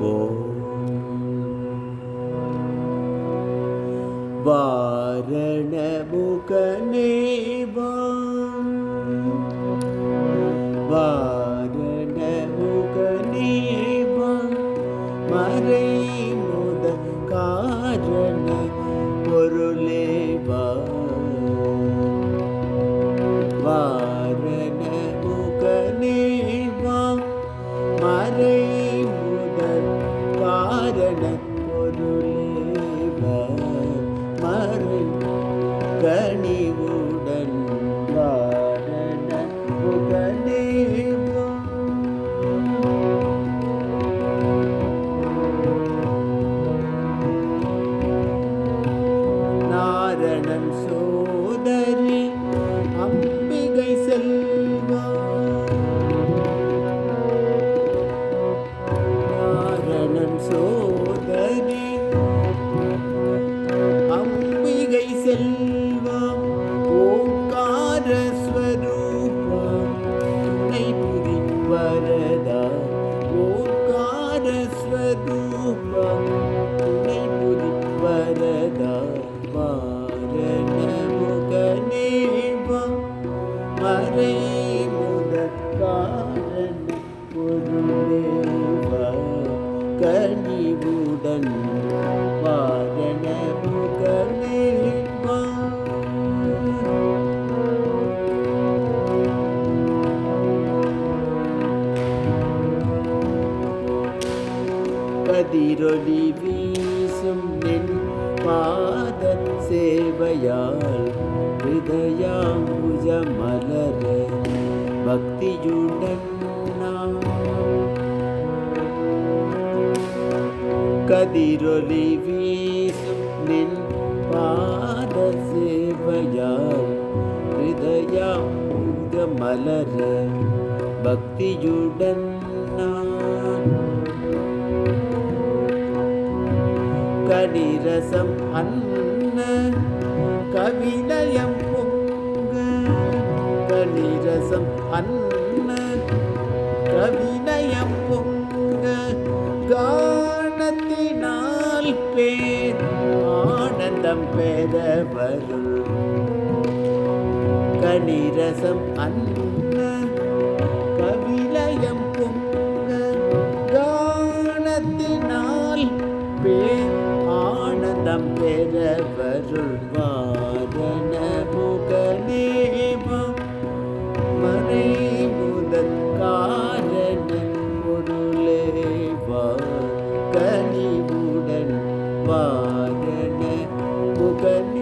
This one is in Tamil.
वारणुगनेबा वारणमु कीबा मरे मोदकार கனிவுடன் வாரண முகனேவா நாரணன் சோதரி அம்பிகை செல்வா. நாரணன் சோதரி அம்பிகை செல்வா. கனிவுடன் வாரண முகனேவா கதிரொளி வீசும் நின் பாத சேவையால் ஹிருதயாம்புஜ மலர பக்தியுடன் கதிரொலி வீசும் நின் பாத சேவையால் ஹிருதயாம்புஜ மலர பக்தியுடன் நான். கடிரசம் அன்ன கவிதயம் பொங்க. கடிரசம் அன்ன கவிதயம் பொங்க. ஞானத்தினால் பேர் ஆனந்தம் பெற வருள் கணிரசம் அன்ன கவிலயம் பொங்க கானத்தினால் பேர் ஆனந்தம் பெற வருள் Amen.